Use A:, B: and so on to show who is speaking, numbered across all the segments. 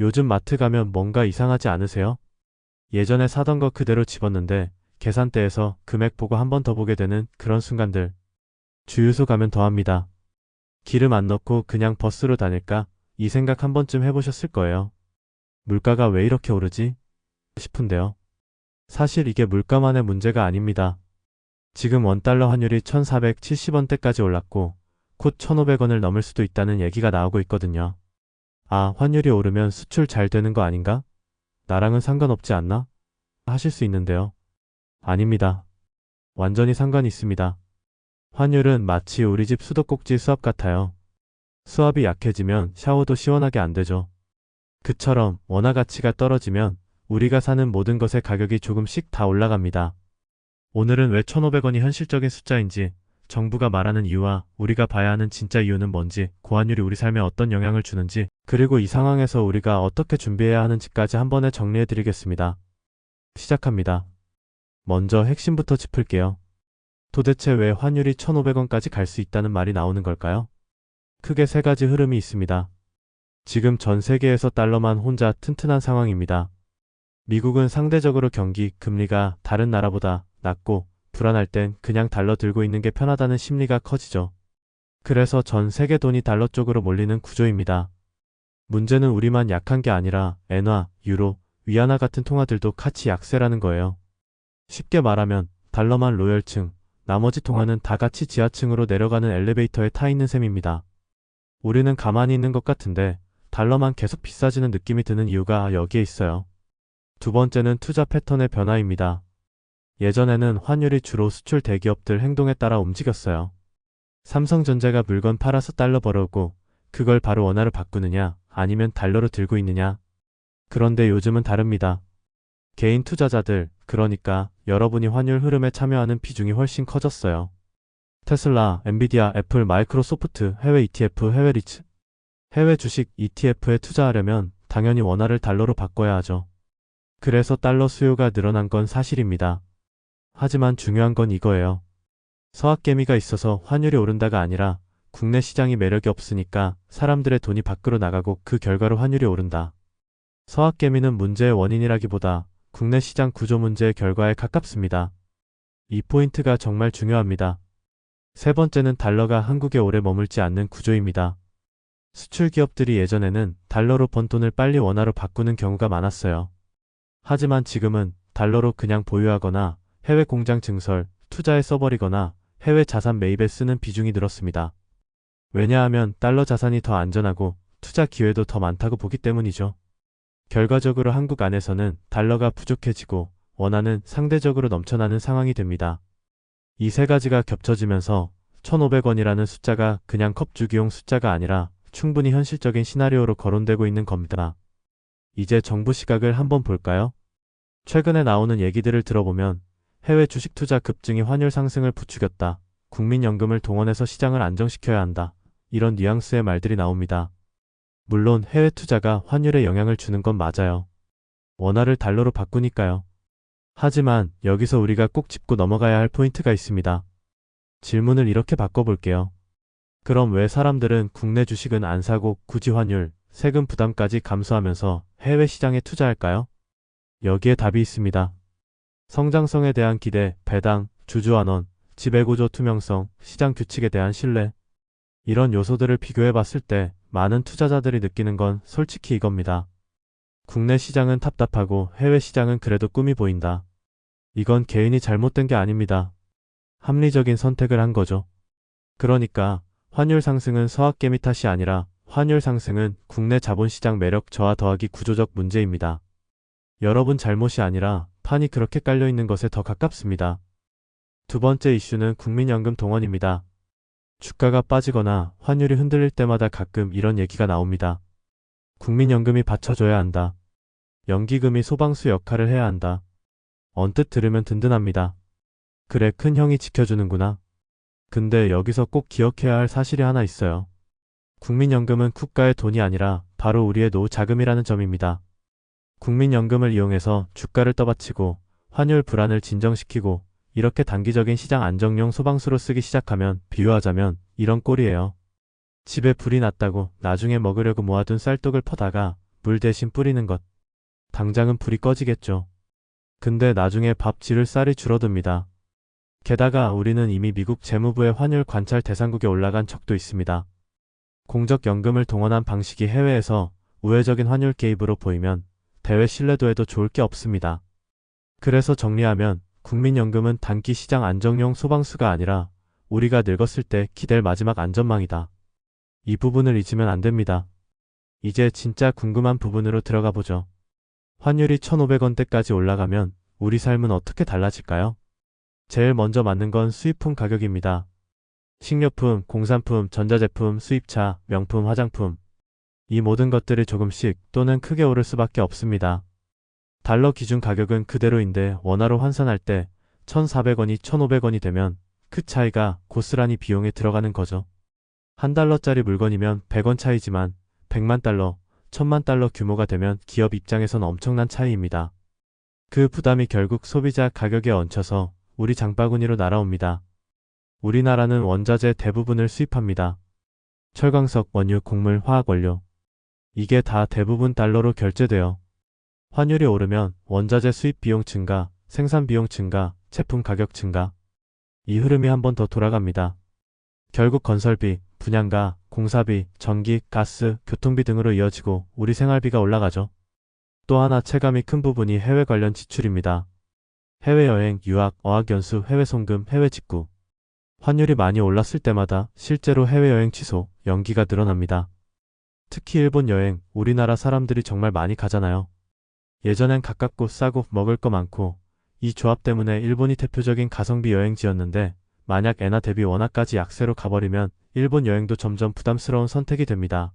A: 요즘 마트 가면 뭔가 이상하지 않으세요? 예전에 사던 거 그대로 집었는데 계산대에서 금액 보고 한 번 더 보게 되는 그런 순간들. 주유소 가면 더합니다. 기름 안 넣고 그냥 버스로 다닐까? 이 생각 한 번쯤 해보셨을 거예요. 물가가 왜 이렇게 오르지? 싶은데요. 사실 이게 물가만의 문제가 아닙니다. 지금 원달러 환율이 1470원대까지 올랐고 곧 1500원을 넘을 수도 있다는 얘기가 나오고 있거든요. 아, 환율이 오르면 수출 잘 되는 거 아닌가? 나랑은 상관없지 않나? 하실 수 있는데요. 아닙니다. 완전히 상관이 있습니다. 환율은 마치 우리 집 수도꼭지 수압 같아요. 수압이 약해지면 샤워도 시원하게 안 되죠. 그처럼 원화 가치가 떨어지면 우리가 사는 모든 것의 가격이 조금씩 다 올라갑니다. 오늘은 왜 1,500원이 현실적인 숫자인지, 정부가 말하는 이유와 우리가 봐야 하는 진짜 이유는 뭔지, 고환율이 우리 삶에 어떤 영향을 주는지, 그리고 이 상황에서 우리가 어떻게 준비해야 하는지까지 한 번에 정리해 드리겠습니다. 시작합니다. 먼저 핵심부터 짚을게요. 도대체 왜 환율이 1,500원까지 갈 수 있다는 말이 나오는 걸까요? 크게 세 가지 흐름이 있습니다. 지금 전 세계에서 달러만 혼자 튼튼한 상황입니다. 미국은 상대적으로 경기, 금리가 다른 나라보다 낮고 불안할 땐 그냥 달러 들고 있는 게 편하다는 심리가 커지죠. 그래서 전 세계 돈이 달러 쪽으로 몰리는 구조입니다. 문제는 우리만 약한 게 아니라 엔화, 유로, 위안화 같은 통화들도 같이 약세라는 거예요. 쉽게 말하면 달러만 로열층, 나머지 통화는 다 같이 지하층으로 내려가는 엘리베이터에 타 있는 셈입니다. 우리는 가만히 있는 것 같은데 달러만 계속 비싸지는 느낌이 드는 이유가 여기에 있어요. 두 번째는 투자 패턴의 변화입니다. 예전에는 환율이 주로 수출 대기업들 행동에 따라 움직였어요. 삼성전자가 물건 팔아서 달러 벌어오고 그걸 바로 원화로 바꾸느냐 아니면 달러로 들고 있느냐. 그런데 요즘은 다릅니다. 개인 투자자들, 그러니까 여러분이 환율 흐름에 참여하는 비중이 훨씬 커졌어요. 테슬라, 엔비디아, 애플, 마이크로소프트, 해외 ETF, 해외 리츠. 해외 주식 ETF에 투자하려면 당연히 원화를 달러로 바꿔야 하죠. 그래서 달러 수요가 늘어난 건 사실입니다. 하지만 중요한 건 이거예요. 서학개미가 있어서 환율이 오른다가 아니라 국내 시장이 매력이 없으니까 사람들의 돈이 밖으로 나가고 그 결과로 환율이 오른다. 서학개미는 문제의 원인이라기보다 국내 시장 구조 문제의 결과에 가깝습니다. 이 포인트가 정말 중요합니다. 세 번째는 달러가 한국에 오래 머물지 않는 구조입니다. 수출 기업들이 예전에는 달러로 번 돈을 빨리 원화로 바꾸는 경우가 많았어요. 하지만 지금은 달러로 그냥 보유하거나 해외 공장 증설, 투자에 써버리거나 해외 자산 매입에 쓰는 비중이 늘었습니다. 왜냐하면 달러 자산이 더 안전하고 투자 기회도 더 많다고 보기 때문이죠. 결과적으로 한국 안에서는 달러가 부족해지고 원화는 상대적으로 넘쳐나는 상황이 됩니다. 이 세 가지가 겹쳐지면서 1,500원이라는 숫자가 그냥 컵 주기용 숫자가 아니라 충분히 현실적인 시나리오로 거론되고 있는 겁니다. 이제 정부 시각을 한번 볼까요? 최근에 나오는 얘기들을 들어보면 해외 주식 투자 급증이 환율 상승을 부추겼다. 국민연금을 동원해서 시장을 안정시켜야 한다. 이런 뉘앙스의 말들이 나옵니다. 물론 해외 투자가 환율에 영향을 주는 건 맞아요. 원화를 달러로 바꾸니까요. 하지만 여기서 우리가 꼭 짚고 넘어가야 할 포인트가 있습니다. 질문을 이렇게 바꿔볼게요. 그럼 왜 사람들은 국내 주식은 안 사고 굳이 환율, 세금 부담까지 감수하면서 해외 시장에 투자할까요? 여기에 답이 있습니다. 성장성에 대한 기대, 배당, 주주환원, 지배구조 투명성, 시장 규칙에 대한 신뢰. 이런 요소들을 비교해 봤을 때 많은 투자자들이 느끼는 건 솔직히 이겁니다. 국내 시장은 답답하고 해외 시장은 그래도 꿈이 보인다. 이건 개인이 잘못된 게 아닙니다. 합리적인 선택을 한 거죠. 그러니까 환율 상승은 서학개미 탓이 아니라 환율 상승은 국내 자본시장 매력 저하 더하기 구조적 문제입니다. 여러분 잘못이 아니라 판이 그렇게 깔려 있는 것에 더 가깝습니다. 두 번째 이슈는 국민연금 동원입니다. 주가가 빠지거나 환율이 흔들릴 때마다 가끔 이런 얘기가 나옵니다. 국민연금이 받쳐줘야 한다. 연기금이 소방수 역할을 해야 한다. 언뜻 들으면 든든합니다. 그래 큰 형이 지켜주는구나. 근데 여기서 꼭 기억해야 할 사실이 하나 있어요. 국민연금은 국가의 돈이 아니라 바로 우리의 노후 자금이라는 점입니다. 국민연금을 이용해서 주가를 떠받치고 환율 불안을 진정시키고 이렇게 단기적인 시장 안정용 소방수로 쓰기 시작하면 비유하자면 이런 꼴이에요. 집에 불이 났다고 나중에 먹으려고 모아둔 쌀떡을 퍼다가 물 대신 뿌리는 것. 당장은 불이 꺼지겠죠. 근데 나중에 밥 지를 쌀이 줄어듭니다. 게다가 우리는 이미 미국 재무부의 환율 관찰 대상국에 올라간 적도 있습니다. 공적연금을 동원한 방식이 해외에서 우회적인 환율 개입으로 보이면 대외 신뢰도에도 좋을 게 없습니다. 그래서 정리하면 국민연금은 단기 시장 안정용 소방수가 아니라 우리가 늙었을 때 기댈 마지막 안전망이다. 이 부분을 잊으면 안 됩니다. 이제 진짜 궁금한 부분으로 들어가 보죠. 환율이 1,500원대까지 올라가면 우리 삶은 어떻게 달라질까요? 제일 먼저 맞는 건 수입품 가격입니다. 식료품, 공산품, 전자제품, 수입차, 명품, 화장품. 이 모든 것들이 조금씩 또는 크게 오를 수밖에 없습니다. 달러 기준 가격은 그대로인데 원화로 환산할 때 1,400원이 1,500원이 되면 그 차이가 고스란히 비용에 들어가는 거죠. 한 달러짜리 물건이면 100원 차이지만 100만 달러, 1000만 달러 규모가 되면 기업 입장에선 엄청난 차이입니다. 그 부담이 결국 소비자 가격에 얹혀서 우리 장바구니로 날아옵니다. 우리나라는 원자재 대부분을 수입합니다. 철광석, 원유, 곡물, 화학원료. 이게 다 대부분 달러로 결제돼요. 환율이 오르면 원자재 수입 비용 증가, 생산 비용 증가, 제품 가격 증가. 이 흐름이 한 번 더 돌아갑니다. 결국 건설비, 분양가, 공사비, 전기, 가스, 교통비 등으로 이어지고 우리 생활비가 올라가죠. 또 하나 체감이 큰 부분이 해외 관련 지출입니다. 해외여행, 유학, 어학연수, 해외 송금, 해외 직구. 환율이 많이 올랐을 때마다 실제로 해외여행 취소, 연기가 늘어납니다. 특히 일본 여행, 우리나라 사람들이 정말 많이 가잖아요. 예전엔 가깝고 싸고 먹을 거 많고 이 조합 때문에 일본이 대표적인 가성비 여행지였는데 만약 엔화 대비 원화까지 약세로 가버리면 일본 여행도 점점 부담스러운 선택이 됩니다.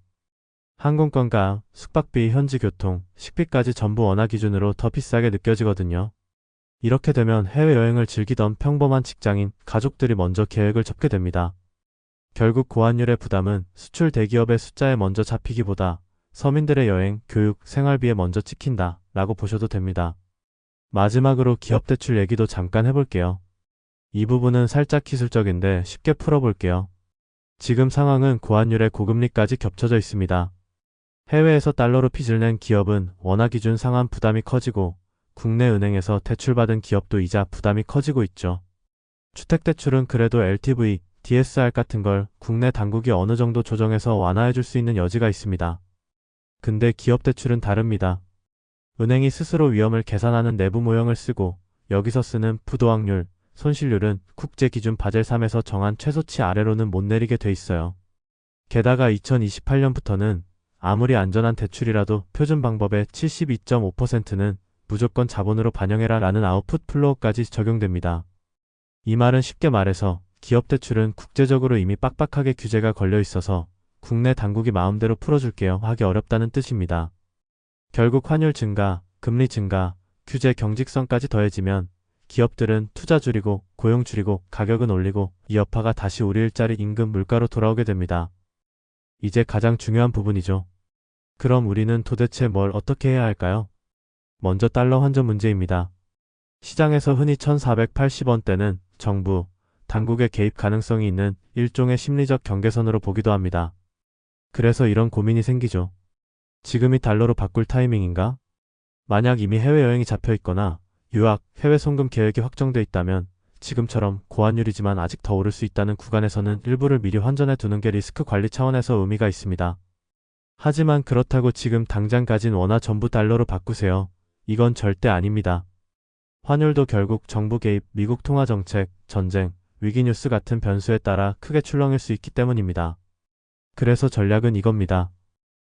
A: 항공권과 숙박비, 현지 교통, 식비까지 전부 원화 기준으로 더 비싸게 느껴지거든요. 이렇게 되면 해외여행을 즐기던 평범한 직장인, 가족들이 먼저 계획을 접게 됩니다. 결국 고환율의 부담은 수출 대기업의 숫자에 먼저 잡히기보다 서민들의 여행, 교육, 생활비에 먼저 찍힌다 라고 보셔도 됩니다. 마지막으로 기업 대출 얘기도 잠깐 해볼게요. 이 부분은 살짝 기술적인데 쉽게 풀어볼게요. 지금 상황은 고환율의 고금리까지 겹쳐져 있습니다. 해외에서 달러로 빚을 낸 기업은 원화 기준 상환 부담이 커지고 국내 은행에서 대출받은 기업도 이자 부담이 커지고 있죠. 주택대출은 그래도 LTV, DSR 같은 걸 국내 당국이 어느 정도 조정해서 완화해 줄 수 있는 여지가 있습니다. 근데 기업 대출은 다릅니다. 은행이 스스로 위험을 계산하는 내부 모형을 쓰고 여기서 쓰는 부도확률, 손실률은 국제 기준 바젤 3에서 정한 최소치 아래로는 못 내리게 돼 있어요. 게다가 2028년부터는 아무리 안전한 대출이라도 표준 방법의 72.5%는 무조건 자본으로 반영해라 라는 아웃풋 플로어까지 적용됩니다. 이 말은 쉽게 말해서 기업 대출은 국제적으로 이미 빡빡하게 규제가 걸려 있어서 국내 당국이 마음대로 풀어줄게요 하기 어렵다는 뜻입니다. 결국 환율 증가, 금리 증가, 규제 경직성까지 더해지면 기업들은 투자 줄이고 고용 줄이고 가격은 올리고 이 여파가 다시 우리 일자리 임금 물가로 돌아오게 됩니다. 이제 가장 중요한 부분이죠. 그럼 우리는 도대체 뭘 어떻게 해야 할까요? 먼저 달러 환전 문제입니다. 시장에서 흔히 1480원대는 정부, 당국의 개입 가능성이 있는 일종의 심리적 경계선으로 보기도 합니다. 그래서 이런 고민이 생기죠. 지금이 달러로 바꿀 타이밍인가? 만약 이미 해외여행이 잡혀 있거나 유학, 해외 송금 계획이 확정돼 있다면 지금처럼 고환율이지만 아직 더 오를 수 있다는 구간에서는 일부를 미리 환전해 두는 게 리스크 관리 차원에서 의미가 있습니다. 하지만 그렇다고 지금 당장 가진 원화 전부 달러로 바꾸세요. 이건 절대 아닙니다. 환율도 결국 정부 개입, 미국 통화 정책, 전쟁, 위기 뉴스 같은 변수에 따라 크게 출렁일 수 있기 때문입니다. 그래서 전략은 이겁니다.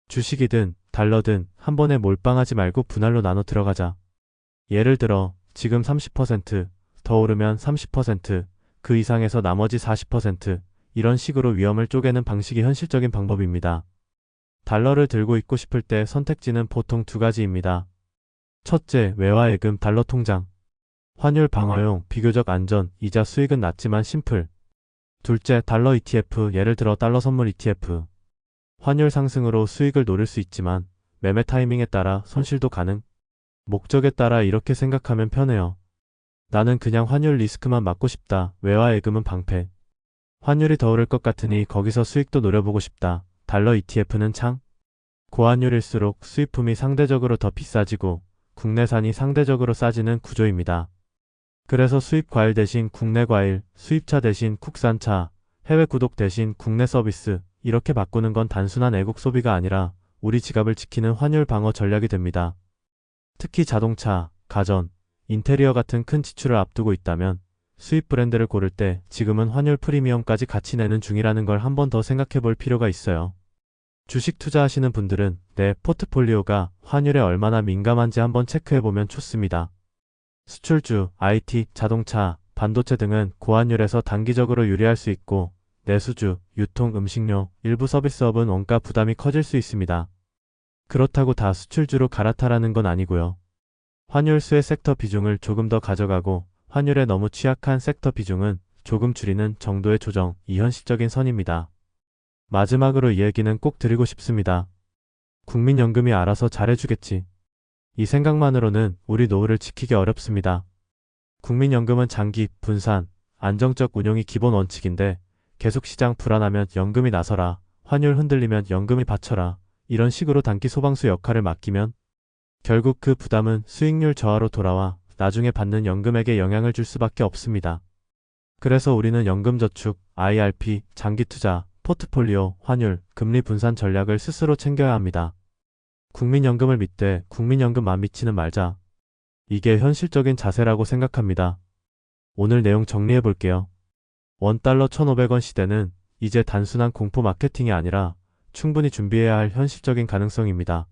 A: 주식이든 달러든 한 번에 몰빵하지 말고 분할로 나눠 들어가자. 예를 들어 지금 30%더 오르면 30%, 그 이상에서 나머지 40% 이런 식으로 위험을 쪼개는 방식이 현실적인 방법입니다. 달러를 들고 있고 싶을 때 선택지는 보통 두 가지입니다. 첫째, 외화예금 달러 통장. 환율 방어용, 비교적 안전, 이자 수익은 낮지만 심플. 둘째, 달러 ETF, 예를 들어 달러 선물 ETF. 환율 상승으로 수익을 노릴 수 있지만 매매 타이밍에 따라 손실도 가능. 목적에 따라 이렇게 생각하면 편해요. 나는 그냥 환율 리스크만 막고 싶다. 외화 예금은 방패. 환율이 더 오를 것 같으니 거기서 수익도 노려보고 싶다. 달러 ETF는 창. 고환율일수록 수입품이 상대적으로 더 비싸지고 국내산이 상대적으로 싸지는 구조입니다. 그래서 수입 과일 대신 국내 과일, 수입차 대신 국산차, 해외 구독 대신 국내 서비스 이렇게 바꾸는 건 단순한 애국 소비가 아니라 우리 지갑을 지키는 환율 방어 전략이 됩니다. 특히 자동차, 가전, 인테리어 같은 큰 지출을 앞두고 있다면 수입 브랜드를 고를 때 지금은 환율 프리미엄까지 같이 내는 중이라는 걸 한 번 더 생각해 볼 필요가 있어요. 주식 투자하시는 분들은 내 포트폴리오가 환율에 얼마나 민감한지 한번 체크해 보면 좋습니다. 수출주, IT, 자동차, 반도체 등은 고환율에서 단기적으로 유리할 수 있고 내수주, 유통, 음식료, 일부 서비스업은 원가 부담이 커질 수 있습니다. 그렇다고 다 수출주로 갈아타라는 건 아니고요. 환율 수의 섹터 비중을 조금 더 가져가고 환율에 너무 취약한 섹터 비중은 조금 줄이는 정도의 조정, 이 현실적인 선입니다. 마지막으로 이 얘기는 꼭 드리고 싶습니다. 국민연금이 알아서 잘해주겠지. 이 생각만으로는 우리 노후를 지키기 어렵습니다. 국민연금은 장기, 분산, 안정적 운용이 기본 원칙인데 계속 시장 불안하면 연금이 나서라, 환율 흔들리면 연금이 받쳐라, 이런 식으로 단기 소방수 역할을 맡기면 결국 그 부담은 수익률 저하로 돌아와 나중에 받는 연금에게 영향을 줄 수밖에 없습니다. 그래서 우리는 연금저축, IRP, 장기투자, 포트폴리오, 환율, 금리 분산 전략을 스스로 챙겨야 합니다. 국민연금을 믿되 국민연금만 믿지는 말자. 이게 현실적인 자세라고 생각합니다. 오늘 내용 정리해 볼게요. 원달러 1,500원 시대는 이제 단순한 공포 마케팅이 아니라 충분히 준비해야 할 현실적인 가능성입니다.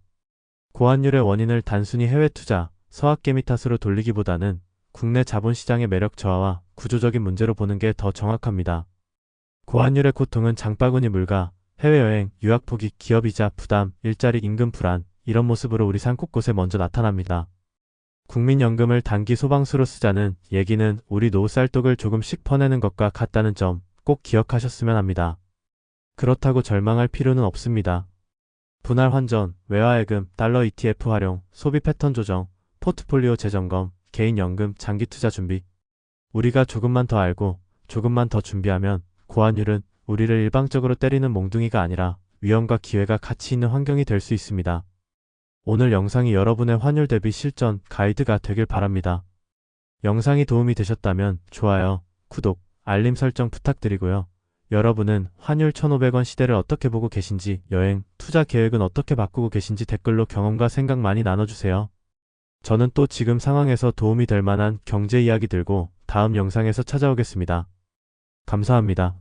A: 고환율의 원인을 단순히 해외 투자, 서학개미 탓으로 돌리기보다는 국내 자본시장의 매력 저하와 구조적인 문제로 보는 게 더 정확합니다. 고환율의 고통은 장바구니 물가, 해외여행, 유학 포기, 기업이자 부담, 일자리 임금 불안, 이런 모습으로 우리 산 곳곳에 먼저 나타납니다. 국민연금을 단기 소방수로 쓰자는 얘기는 우리 노후 쌀독을 조금씩 퍼내는 것과 같다는 점 꼭 기억하셨으면 합니다. 그렇다고 절망할 필요는 없습니다. 분할 환전, 외화예금, 달러 ETF 활용, 소비 패턴 조정, 포트폴리오 재점검, 개인연금, 장기 투자 준비. 우리가 조금만 더 알고 조금만 더 준비하면 고환율은 우리를 일방적으로 때리는 몽둥이가 아니라 위험과 기회가 같이 있는 환경이 될 수 있습니다. 오늘 영상이 여러분의 환율 대비 실전 가이드가 되길 바랍니다. 영상이 도움이 되셨다면 좋아요, 구독, 알림 설정 부탁드리고요. 여러분은 환율 1,500원 시대를 어떻게 보고 계신지, 여행, 투자 계획은 어떻게 바꾸고 계신지 댓글로 경험과 생각 많이 나눠주세요. 저는 또 지금 상황에서 도움이 될 만한 경제 이야기 들고 다음 영상에서 찾아오겠습니다. 감사합니다.